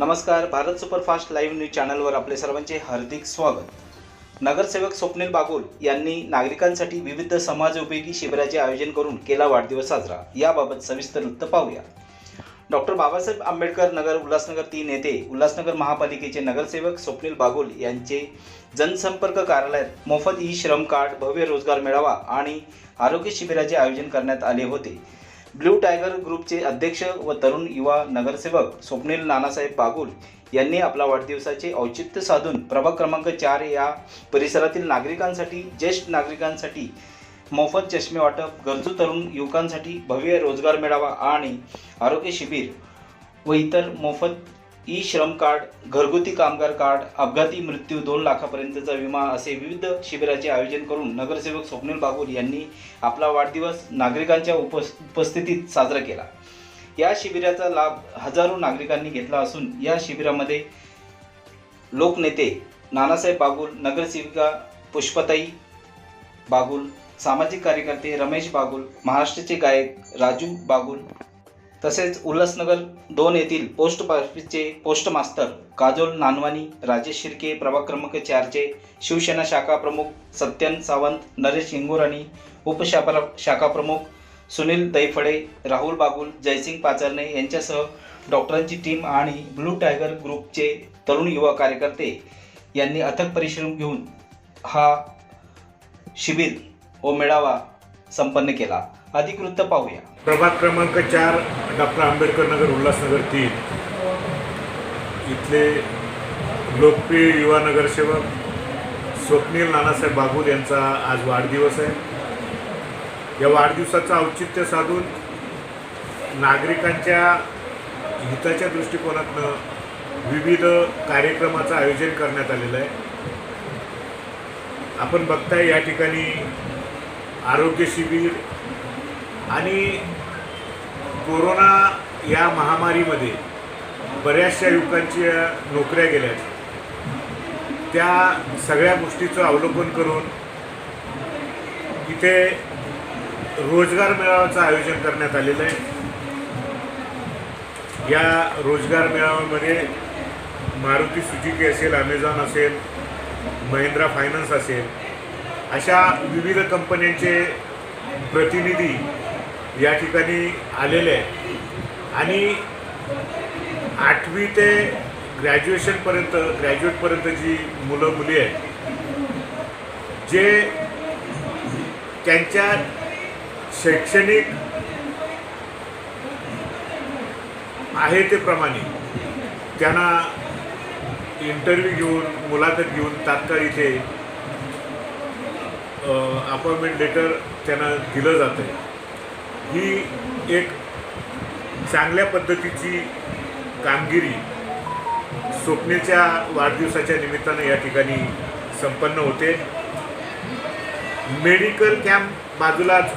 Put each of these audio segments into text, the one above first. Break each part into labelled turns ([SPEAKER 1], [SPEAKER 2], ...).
[SPEAKER 1] नमस्कार Bharat superfast live news चॅनलवर आपले सर्वांचे हार्दिक स्वागत. नगरसेवक स्वप्नील बागुल यांनी नागरिकांसाठी विविध समाजोपयोगी शिबिराचे आयोजन करून केला वाढदिवस साजरा. याबाबत सविस्तर वृत्त पाहूया. डॉक्टर बाबासाहेब आंबेडकर नगर उल्हासनगर तीन येथे उल्हासनगर महापालिकेचे नगरसेवक स्वप्नील बागुल यांचे जनसंपर्क कार्यालयात मोफत ई श्रम कार्ड भव्य रोजगार मेळावा आणि आरोग्य शिबिराचे आयोजन करण्यात आले होते. ब्ल्यू टायगर ग्रुपचे अध्यक्ष व तरुण युवा नगरसेवक स्वप्नील नानासाहेब बागुल यांनी आपला वाढदिवसाचे औचित्य साधून प्रभाग क्रमांक चार या परिसरातील नागरिकांसाठी ज्येष्ठ नागरिकांसाठी मोफत चष्मे वाटप गरजू तरुण युवकांसाठी भव्य रोजगार मेळावा आणि आरोग्य शिबिर व इतर मोफत ई श्रम कार्ड घरगुती कामगार कार्ड अपघाती मृत्यू दोन लाखापर्यंतचा विमा असे विविध शिबिराचे आयोजन करून नगरसेवक स्वप्नील बागुल यांनी आपला वाढदिवस नागरिकांच्या उपस उपस्थितीत साजरा केला. या शिबिराचा लाभ हजारो नागरिकांनी घेतला असून या शिबिरामध्ये लोकनेते नानासाहेब बागुल नगरसेविका पुष्पताई बागुल सामाजिक कार्यकर्ते रमेश बागुल महाराष्ट्राचे गायक राजू बागुल तसेच उल्हासनगर दोन येथील पोस्ट ऑफिसचे पोस्ट मास्तर काजोल नानवानी राजेश शिर्के प्रभाग क्रमांक चारचे शिवसेना शाखा प्रमुख सत्यन सावंत नरेश इंगोराणी उपशाखा शाखा प्रमुख सुनील दैफडे राहुल बागुल जयसिंग पाचरणे यांच्यासह डॉक्टरांची टीम आणि ब्लू टायगर ग्रुपचे तरुण युवा कार्यकर्ते यांनी अथक परिश्रम घेऊन हा शिबिर व मेळावा संपन्न केला. अधिकृत पाहूया.
[SPEAKER 2] प्रभाग क्रमांक चार डॉक्टर आंबेडकर नगर उल्हासनगर तीन. इथले लोकप्रिय युवा नगरसेवक स्वप्नील नानासाहेब बागुल यांचा आज वाढदिवस आहे. या वाढदिवसाचं औचित्य साधून नागरिकांच्या हिताच्या दृष्टिकोनातनं विविध कार्यक्रमाचं आयोजन करण्यात आलेलं आहे. आपण बघताय या ठिकाणी आरोग्य शिबिर आणि कोरोना या महामारीमध्ये बऱ्याचशा युवकांच्या नोकऱ्या गेल्या त्या सगळ्या गोष्टीचं अवलोकन करून इथे रोजगार मेळाव्याचं आयोजन करण्यात आलेलं आहे. या रोजगार मेळाव्यामध्ये मारुती सुजुकी असेल अमेझॉन असेल महिंद्रा फायनान्स असेल अशा विविध कंपन्यांचे प्रतिनिधी या ठिकाणी आलेले आहेत. आणि आठवी ते ग्रॅज्युएशनपर्यंत ग्रॅज्युएटपर्यंत जी मुलं मुली आहेत जे त्यांच्या शैक्षणिक आहे ते प्रमाणे त्यांना इंटरव्ह्यू घेऊन मुलाखत घेऊन तात्काळ इथे अपॉइंटमेंट लेटर त्यांना दिलं जातं आहे ही एक चांगल्या पद्धतीची कामगिरी स्वप्नेच्या वाढदिवसाच्या निमित्तानं या ठिकाणी संपन्न होते. मेडिकल कॅम्प बाजूलाच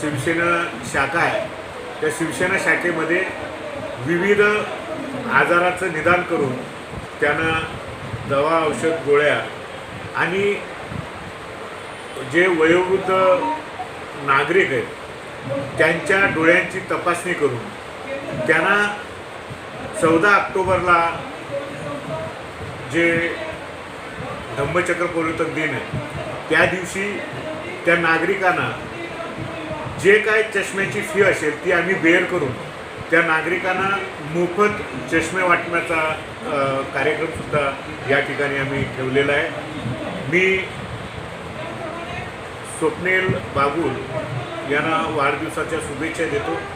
[SPEAKER 2] शिवसेना शाखा आहे. त्या शिवसेना शाखेमध्ये विविध आजाराचं निदान करून त्यांना दवा औषध गोळ्या आणि जे वयोवृद्ध नागरिक आहेत त्यांच्या डोळ्यांची तपासणी करून त्यांना चौदा ऑक्टोबरला जे धम्मचक्र प्रवर्तक दिन आहे त्या दिवशी त्या नागरिकांना जे काय चष्म्याची फी असेल ती आम्ही बेअर करून त्या नागरिकांना मोफत चष्मे वाटण्याचा कार्यक्रमसुद्धा या ठिकाणी आम्ही ठेवलेला आहे. मी स्वप्नील बागुल यांना वाढदिवसाच्या शुभेच्छा देतो.